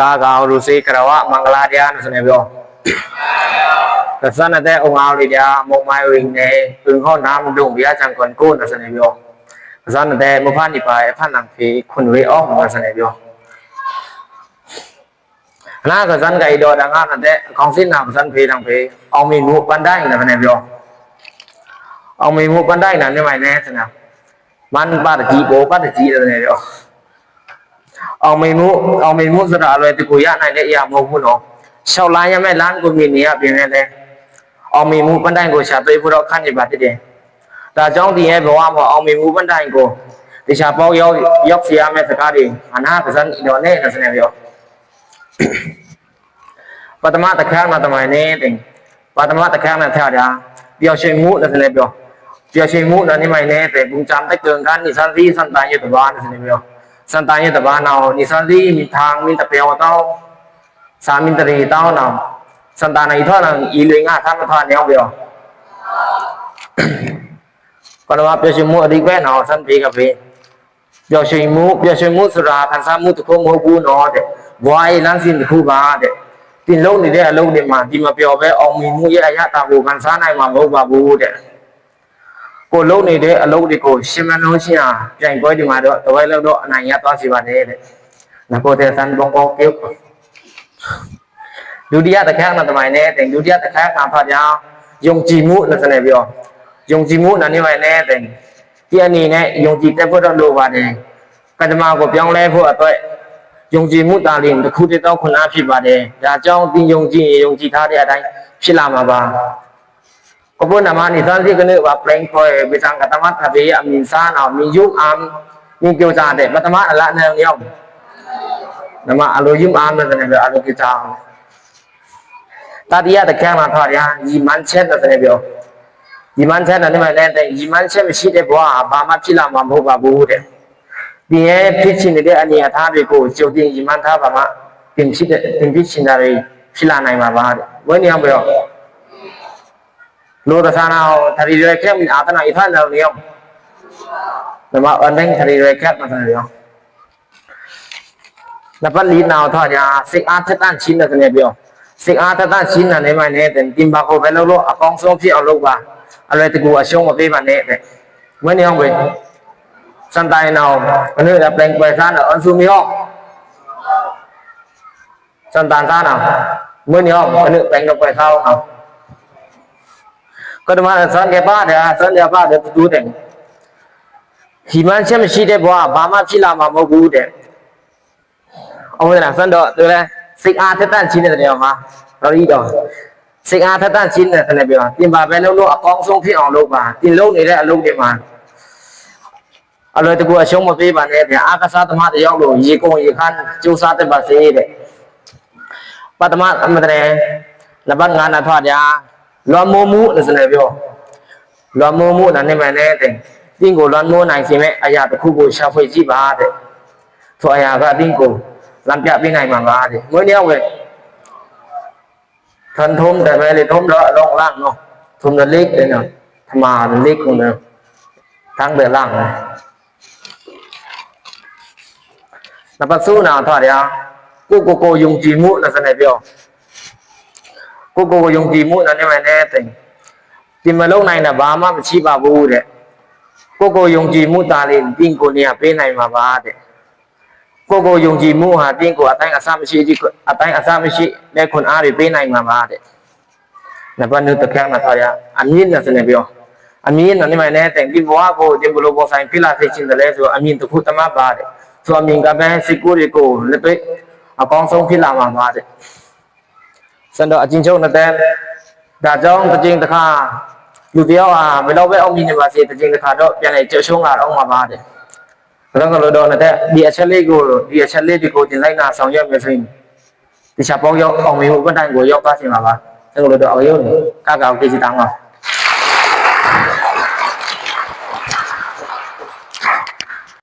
กากาวรุสีกระวะมังลาดยานสเนบโยกษัตริย์แต่องค์อาลิดยามกไม้วิงเนอึงข้อน้ำดุงวิยาจังกวนกู้นสเนบโยกษัตริย์แต่มุพันนิพายพันหลังผีคุณวิอ้อมสเนบโยน้ากษัตริไก่โดอดังอาแต่ของสิ้นนาสันเพดังพีเอามีงูปันได้นะสเนบโยเอามีงูปันได้นะในหมายแน่สนะมันปาตจีโปปัตจีอะไรเดียว ಅವನು ಅವನು ಸರ ಅಲ್ವೈತಿ ಕುಯ್ಯ ನಾನು ಯಾ ಮಗುನು ಶಾಲ ಯಮೆ ಲಾನ್ ಗುಮಿ ನಿಯ ಬಿಮೇಲೆ ಅವನು ಬಂದಾಯ್ ಗೋ ಶಾ ತೈ ಪುರ ಖಾನಿ ಬಾತಿ ದೆ ದಾ ಜಾಂಗ್ ದಿ ಯೆ ಬವಾ ಮೋ ಅವನು ಬಂದಾಯ್ ಗೋ ದಿ ಶಾ ಪಾವ್ ಯೋ ಯೋಕ್ ಸಿಯ ಮೆ ಸಕ ದಿ ಅನಾ ಕಸನ್ ಇಡೋ ನೆ ಕಸನ್ ಯೋ ಪತಮ ತಕ ನ ತಮ ನೆ ದೆ ಪತಮ ತಕ ನ ಥಾ ದಾ เดียวเชิงมูนะสิเลยเดียวเดียวเชิงมูนะนี่ไม่แน่แต่บุญจำได้เกินกันนี่สั้นที่สั้นตายอยู่ตัวบ้านนะสิเลยเดียว santanya taba nao nisali mithang min tapeo tao sa min tari tao nao santana itho nang ilui nga tham tho neo bio còn mà bây giờ mua đi quét nào sân bị gặp bị bây giờ mua bây giờ mua sữa ra thành ra mua tụi con mua bu nó để vay lăng xin khu ba để tin lâu này đây lâu này mà đi mà bây giờ về ông mình mua cái này ta bu thành ra này mà mua ba bu để ကိုခံစားနိုင်မှာမဟုတ်ပါဘူးတဲ့ကိုလုံးနေတဲ့အလုပ်တွေကိုရှင်မလုံးရှင်းအောင်ပြိုင်ပွဲဒီမှာတော့တဝဲလောက်တော့အနိုင်ရသွားစီပါနဲ့တဲ့။နကိုတဲ့ဆန်ဘုံဘောပြုတ်ဒုတိယတစ်ခါမှတမိုင်နဲ့တဲ့ဒုတိယတစ်ခါကဖတ်ကြယုံကြည်မှုလို့ဆိုနေပြောယုံကြည်မှုနာနေမိုင်နဲ့တဲ့ဒီအနေနဲ့ယုံကြည်တက်ဖို့တော့လိုပါတယ်။ကတ္တမကိုပြောင်းလဲဖို့အတွက်ယုံကြည်မှုတာလင်တစ်ခုတည်းတော့ခုနဖြစ်ပါတယ်။ဒါကြောင့်တင်ယုံကြည်ရင်ယုံကြည်ထားတဲ့အတိုင်းဖြစ်လာမှာပါ။ Kau nama ni santi kena wa prank koi bisang kata mat tapi amin sana min yum am min kyo cha de matama ala na nyom nama alo yum am na ne alo ki cha ta dia ta kya ma tha ya yi man chet na ne bio yi man chet na ne ma le de yi man chet မရှိတဲ့ဘဝဘာမှဖြစ်လာမှာမဟုတ်ပါဘူးတဲ့ဒီရဲ့ဖြစ်ချင်တဲ့အနေအထားတွေကိုကြိုတင် yi man ထားပါမှပြင်ဖြစ်တဲ့ပြင်ဖြစ်ချင်တာတွေဖြစ်လာနိုင်မှာပါတဲ့ဝိညာဉ်ပြော nuôi ta nào thari rồi kép mình áo tao nào ít hơn nào nhiều nó bảo ơn anh thari rồi kép mà thằng nhiều nó bắt lý nào thôi nhà sinh ăn thất ăn chín là thằng nhiều sinh ăn thất ăn chín là nếu mà nè tiền tim bao cô bé lâu lâu à con số phi ở lâu bà. À rồi từ cụ ở xuống mà về mà nè đấy mới nhiều vậy sân tay nào cái nơi đập đánh quay ra ở ân su mi không? Sân tàn ra nào? Mới nhiều cái nữ đánh đập quay sau nào? ကတမဆန်ကြပါတဲ့ဆန်ကြပါတဲ့တူတဲ့ဒီမှချက်မရှိတဲ့ဘဝဘာမှဖြစ်လာမှာမဟုတ်ဘူးတဲ့အောင်ရလားဆန်တော့သူလဲစိတ်အားထက်တန့်ချင်းတဲ့နေရာမှာတော်ကြီးတော့စိတ်အားထက်တန့်ချင်းတဲ့လည်းပြောတင်ပါပဲလို့လို့အကောင်းဆုံးဖြစ်အောင်လုပ်ပါတင်လုံးနေတဲ့အလုပ်တွေမှာအလွယ်တကူအရှုံးမပေးပါနဲ့ဗျာအာကစားသမားတယောက်လို့ရေကုန်ရေခမ်းစူးစားတဲ့ပါစေတဲ့ပထမအမတဲ့လဘတ်ငါနာထွားကြ လွန်မိုးမှုလို့ဆိုနေပြောလွန်မိုးမှုနာနေမှန်တဲ့တင်းကိုလွန်မိုးနိုင်စေမဲ့အရာတစ်ခုကိုရှာဖွေကြည့်ပါတဲ့ထိုအရာကတင်းကိုလမ်းပြပေးနိုင်မှာပါတဲ့မွေးနေဝဲทันทมแต่ไม่เลยทมแล้วลงล่างเนาะทมแล้วเล็กเลยเนาะธรรมาเล็กคนเนาะทั้งเดือล่างเลยนับสู้นาทอดยากูโกโกยุงจีมุแล้วสนายเปียว ကိုကိုကိုယုံကြည်မှုနဲ့မှလည်းတိမ်ဒီမလုံးနိုင်တာဘာမှမရှိပါဘူးတဲ့ကိုကိုယုံကြည်မှုသားလေးတင်းကိုနေရပေးနိုင်မှာပါတဲ့ကိုကိုယုံကြည်မှုဟာတင်းကိုအတိုင်းအဆမရှိကြီးအတိုင်းအဆမရှိတဲ့ခွန်အားတွေပေးနိုင်မှာပါတဲ့နဘာနုတခန်းမှာထားရအမြင့်နဲ့စနေပြောအမြင့်နဲ့မှလည်းတိမ်ဒီဘဝကိုဒီဘလိုပေါ်ဆိုင်ဖိလာသိချင်းတယ်လဲဆိုအမြင့်တစ်ခုတမပါတဲ့ဆိုအမြင့်ကပဲစိတ်ကိုယ်တွေကိုလက်တွေ့အကောင်းဆုံးဖြစ်လာမှာပါတဲ့ စံတော့အချင်းချုပ်နှစ်တန်းဒါကြောင့်တစ်ကြိမ်တစ်ခါလူတယောက်ဟာဘယ်တော့ပဲအောင်မြင်နေပါစေတစ်ကြိမ်တစ်ခါတော့ပြန်လေကြောက်ရှုံးလာတော့မှာပါတဲ့ဒါကြောင့်လို့တော့တဲ့ဒီအချက်လေးကိုဒီအချက်လေးတွေကိုတင်လိုက်တာဆောင်ရွက်မယ်ဆိုရင်ဒီချက်ပေါင်းရောက်အောင်မြင်ဖို့အတိုင်းကိုရောက်သွားချင်ပါပါဒါကြောင့်လို့တော့အောင်ရုံးကကောက်ကေးစီတောင်းတော့